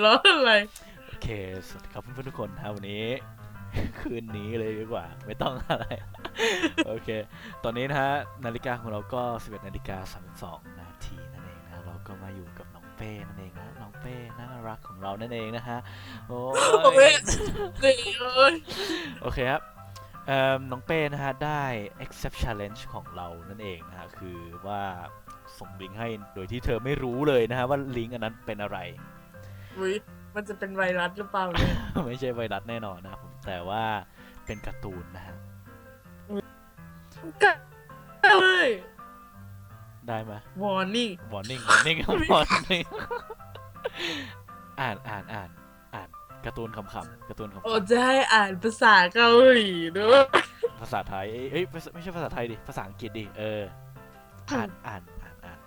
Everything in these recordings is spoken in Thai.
แล้วอะไรโอเคสวัสดีครับเพื่อนๆทุกคนนะวันนี้ คืนนี้เลยดีกว่า ไม่ต้องอะไร โอเค ตอนนี้นะฮะนาฬิกาของเราก็ 11นาฬิกา32นาทีนั่นเองนะเราก็มาอยู่กับน้องเป้นั่นเองนะน้องเป้น่ารักของเรานั่นเองนะฮะโอ้โอ้ยยนี่เอ้ยโอเคครับเอิ่มน้องเป้นะฮะได้ accept challenge ของเรานั่นเองนะฮะคือว่าส่งลิงก์ให้โดยที่เธอไม่รู้เลยนะฮะว่าลิงก์อันนั้นเป็นอะไร อุ๊ยมันจะเป็นไวรัสหรือเปล่าเนี่ยไม่ใช่ไวรัสแน่นอนนะครับผมแต่ว่าเป็นการ์ตูนนะฮะก็เอ้ยได้ไหม warning warning warning warning อ่านอ่านอ่านอ่านการ์ตูนคำๆการ์ตูนคำโอ้จะให้อ่านภาษาเกาหลีด้วยๆภาษาไทยเอ้ยเอ้ยภาษาไม่ใช่ภาษาไทยดิภาษาอังกฤษดิเอออ่านอ่านอ่านอ่าน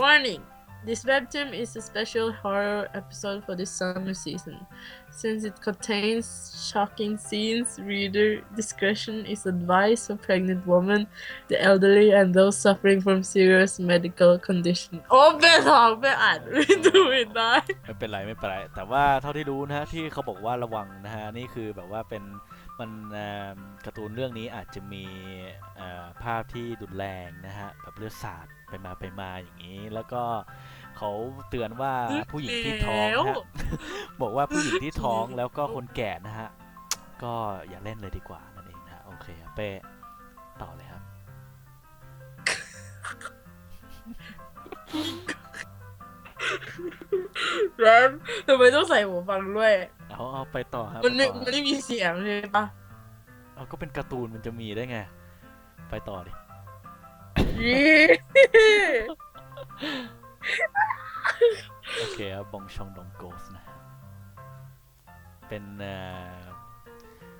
Warning! This webtoon is a special horror episode for this summer season. Since it contains shocking scenes, reader discretion is advised for pregnant women, the elderly, and those suffering from serious medical condition. โอ้เป็นสองไปอ่านไม่ดูไม่ได้ ไม่เป็นไรไม่เป็นไร แต่ว่าเท่าที่รู้นะฮะที่เขาบอกว่าระวังนะฮะนี่คือแบบว่าเป็น มันเอ่อการ์ตูนเรื่องนี้อาจจะมีเอ่อภาพที่ดุนแรงนะฮะแบบเลือดสาดไปมาไปมาอย่างนี้ แล้วก็เขาเตือนว่าผู้หญิงที่ท้องนะฮะบอกว่าผู้หญิงที่ท้องแล้วก็คนแก่นะฮะก็อย่าเล่นเลยดีกว่านั่นเองนะฮะโอเคครับเป้ต่อเลยครับ แล้วทำไมต้องใส่หูฟังด้วย เอาเอาไปต่อครับมันไม่ไปต่อมันไม่มีเสียงใช่ปะเอาก็เป็นการ์ตูนมันจะมีได้ไง ไปต่อดิโอเคครับบองชองดองโกสนะฮะเป็นเอ่อ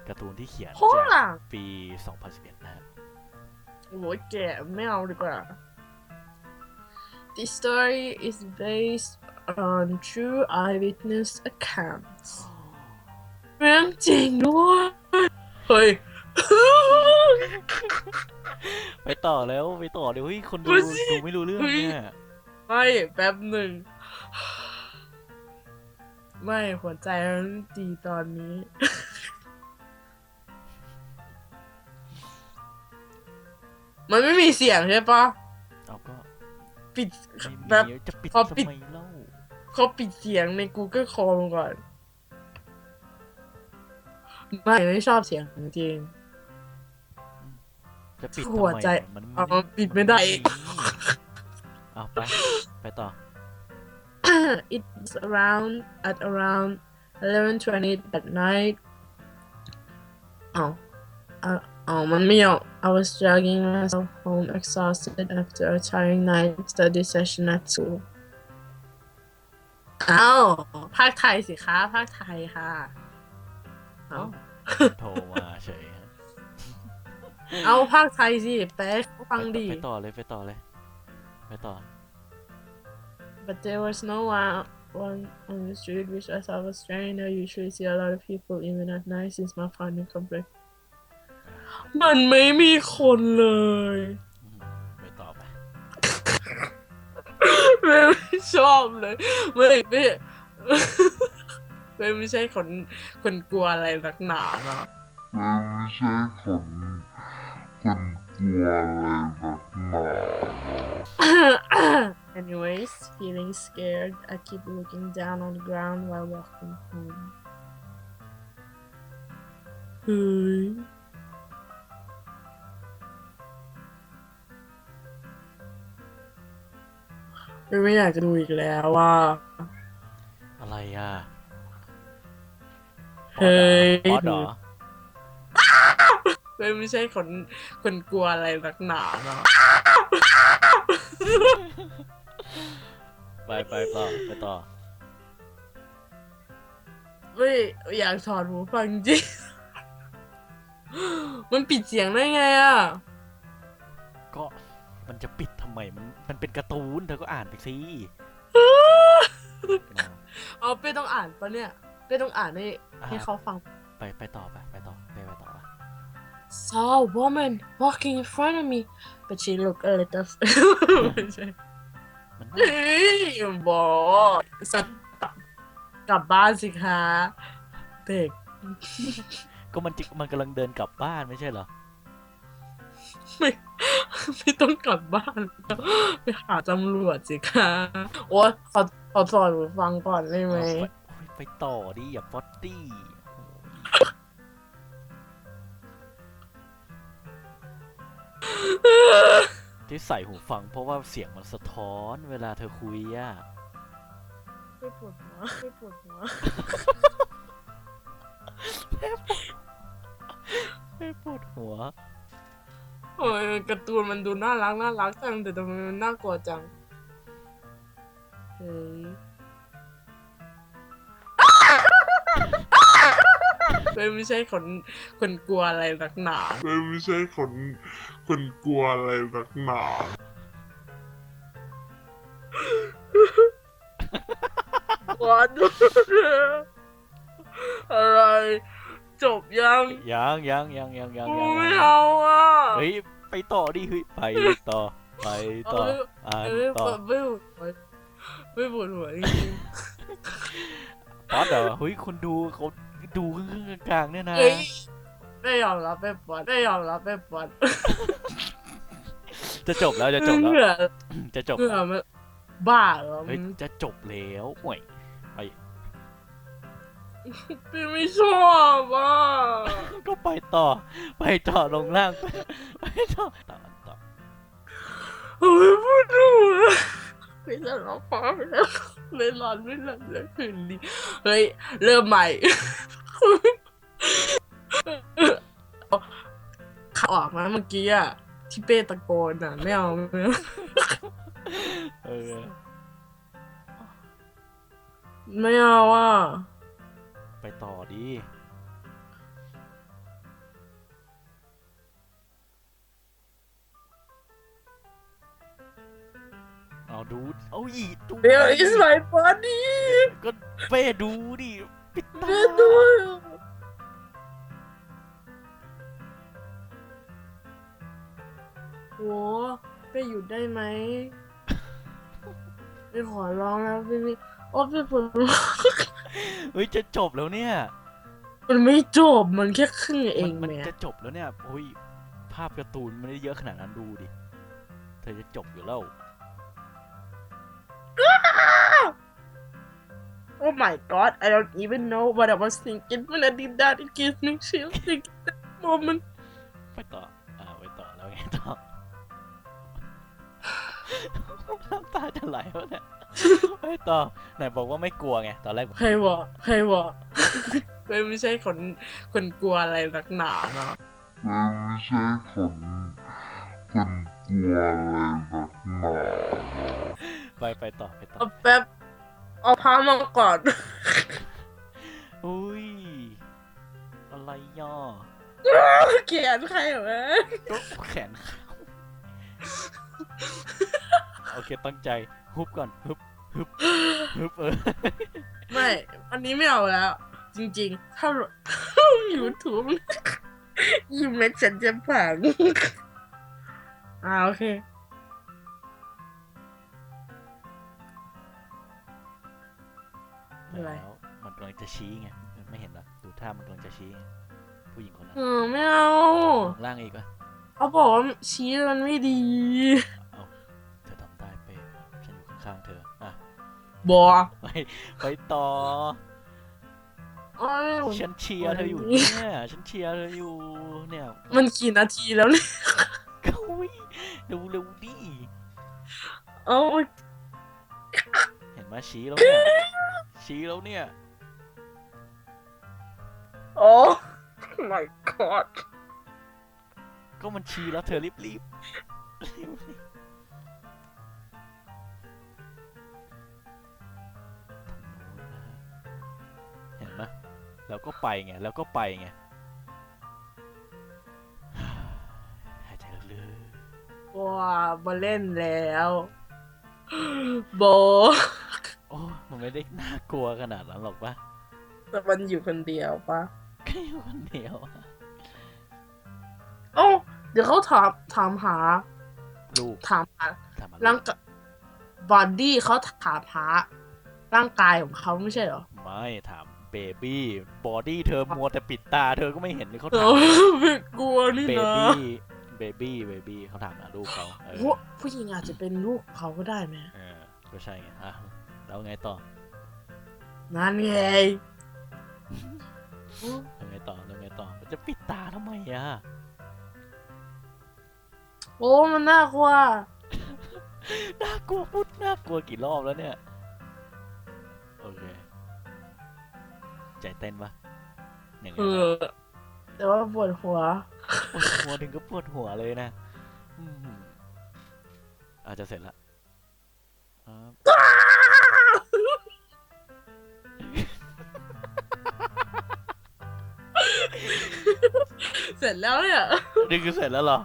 การ์ตูนที่เขียนโคตรจากอะปี 2011นะฮะโอ้ยแกไม่เอาดีกว่า The story is based on true eyewitness accounts เรื่องจริงด้วยเฮ้ยไปต่อแล้วไปต่อเดี๋ยวเฮ้ยคนดูเฮ้ยดูไม่รู้เรื่องเฮ้ยเนี่ยไม่แป๊บหนึ่ง ไม่หัวใจมันดีตอนนี้ มันไม่มีเสียงใช่ปะเอาก็ปิดไม่มีแบบจะปิดพอทำปิดไมเล่าเขาปิดเสียงใน Google Chrome ก่อน ไม่ไม่ชอบเสียงจริง จะปิดหัวทำไมใจมันเอาปิดไม่ได้อีกเอาไป ไปต่อ it's around at around 11:20 at night เอาเอาเอามันไม่เอา I was dragging myself home exhausted after a tiring night study session at school เอาภาคไทยสิคะภาคไทยค่ะ เอา โทรมาเฉยฮะเอาภาคไทยสิแปลให้เขาฟังดีไปต่อเลยไปต่อเลย ไปต่อ But there was no one one on the street, which I thought was strange. I usually see a lot of people even at night since my apartment complex. มันไม่มีคนเลยอืมไปต่อไปแม่ไม่ชอบเลยไม่ไม่ ไม่ไม่ใช่คนคนกลัวอะไรนักหนานะไม่ใช่คนคนกลัวอะไรแบบหนา Anyways, feeling scared, I keep looking down on the ground while walking home. เฮ้ยไม่อยากจะดูอีกแล้วว่า อะไรอะ เฮ้ยป๊อดเหรอไม่ไม่ใช่คนคนกลัวอะไรนักหนาเนาะไปไปต่อไปต่อไม่อยากถอดหูฟังจริง มันปิดเสียงได้ไงอะ ก็มันจะปิดทำไมมันมันเป็นการ์ตูนเธอก็อ่านไปสิ เอาเป้ต้องอ่านปะเนี่ย เป้ต้องอ่านให้อะให้เขาฟัง ไปไปต่อไปไปต่อไปไปต่อไป saw a woman walking in front of me but she looked a little ไม่ใช่มันเฮ้ยบอกสัตว์กลับบ้านสิคะเด็ก ก็มันจิมันกำลังเดินกลับบ้านไม่ใช่เหรอ ไม่ไม่ต้องกลับบ้านไปหาตำรวจสิคะโอ้ขอขอสอนหนูฟังก่อนได้ไหมเอา ไปโอ้ยไปต่อดิอย่าฟอตตี้ที่ใส่หูฟังเพราะว่าเสียงมันสะท้อนเวลาเธอคุยอะไม่ปวดหัวไม่ปวดหัวไม่ปวดหัว โอ้ยการ์ตูนมันดูน่ารักน่ารักจังแต่ทำไมมันน่ากลัวจังเฮ้ย ไม่ไม่ใช่คนคนกลัวอะไรหนักหนาไม่ไม่ใช่คนคนกลัวอะไรหนักหนาวัดอะไร จบยังยังยังยังยังยังกูยังไม่เอาอะเฮ้ยไปต่อดิเฮ้ยไปต่อไปต่ออ่านเอ้ยต่อไม่ปวดหัวไม่ปวดหัวจริงป๊อตเหรอเฮ้ยคนดูเขา ดูครึ่งๆกลางๆเนี่ยนะๆเอ้ย ไม่ยอมรับไม่ปวดไม่ยอมรับไม่ปวดจะจบแล้วจะจบเหแล้วงื่อจะจบเหงื่แล้อวมันบ้าเหรอเฮ้ยจะจบแล้วห่วยพี่ไม่ชอบอะก็ไปต่อ ไปต่อลงล่างไปไปต่อต่อต่อโอ้ยพูดดูไม่จะร้องฟ้าไม่ได้ไม่ร้อนไม่หลับเลยคืนนี้เฮ้ยเริ่มใหม่เขาออกมาเมื่อกี้อะที่เป้ตะโกนอะ ไม่เอาไม่เอาเออ ไม่เอาอะ ไปต่อดี เอาดู เอาอีกดูเดี๋ยว is my body ก็เป้ดูดิ ปิดตาเดี๋ยวด้วยโหเป้หยุดได้ไหมไม่ขอร้องแล้วพี่พี่โอ้พี่ปวดหัวเฮ้ยจะจบแล้วเนี่ย มันไม่จบมันแค่ครึ่งเอมันงมันแม่จะจบแล้วเนี่ยโอ้ยภาพการ์ตูนไม่ได้เยอะขนาดนั้นดูดิ เธอจะจบอยู่แล้ว Oh my god I don't even know what I was thinking when I did that it gives me chills thinking that moment ไปต่ออ่าไปต่อแล้วไงต่อ น้ำตาจะไหลวะเนี่ยไปต่อไหนบอกว่าไม่กลัวไงตอนแรกบอกใครวะใครวะไม่ไม่ใช่คนคนกลัวอะไรหนักหนาเนาะไม่ไม่ใช่คนคนกลัวอะไรหนักหนาไปไปต่อไปต่อเอาแป๊บ เอาพามาก่อน อุ้ย อะไรย่อ เขียนใครเหรอก็แขนเข้าโอเคตั้งใจฮุบก่อนฮุบฮุบฮุบเออไม่ อันนี้ไม่เอาแล้ว จริงๆ ถ้ายูทูบยูเม็ดฉันจะผังอ่าโอเค อะไร แล้วมันกำลังจะชี้ไงไม่เห็นเหรอดูท่ามันกำลังจะชี้ไงผู้หญิงคนนั้นเออไม่เอาข้างล่างอีกวะเขาบอกว่าชี้มันไม่ดีเธอทำได้เป๊ะฉันอยู่ข้างๆเธออะบอไปไปต่อโอ้ยฉันเชียร์เธออยู่เนี่ยฉันเชียร์เธออยู่เนี่ยมันกี่นาทีแล้วเนี่ยเก้ยเร็วเร็วๆดิ เอ้ย เห็นไหมชี้แล้วเนี่ยชี้แล้วเนี่ย โอ้ my god ก็มันชี้แล้วเธอรีบรีบรีบรีบทางโน้นนะฮะเห็นไหมแล้วก็ไปไง แล้วก็ไปไงหายใจลึกว้ามาเล่นแล้ว โบๆโอ้มันไม่ได้น่ากลัวขนาดนั้นหรอกปะแต่มันอยู่คนเดียวปะแค่อยู่คนเดียวอะโอ้าเดี๋ยวเขาถามถามหา ลูกถามหาทำอะไรร่างกายบอดี้เขาถามหา ร่างกายของเขาไม่ใช่เหรอไม่ถามเบบี้บอดี้เธอมัวแต่ปิดตา เธอก็ไม่เห็นเลยเขาเอถามอไม่กลัวนี่เบนะ บี้เบบี้เบบี้เขาถามหาลูกเขาเออผู้ผู้หญิงอาจจะเป็นลูกเขาก็ได้ไหมเออก็ใช่ไงอะ แล้วไงต่อนั่นไงแล้วไงต่อแล้วไงต่อจะปิดตาทำไมอะโอ้มันน่ากลัวน่ากลัวพูดน่ากลัวกี่รอบแล้วเนี่ยโอเคใจเต้นปะอย่างเอเงี้ยอแต่ว่าปวดหัว ปวดหัวถึงก็ปวดหัวเลยนะอืมอาจจะเสร็จละครับ เสร็จแล้วเนี่ย นี่คือเสร็จแล้วเหรอ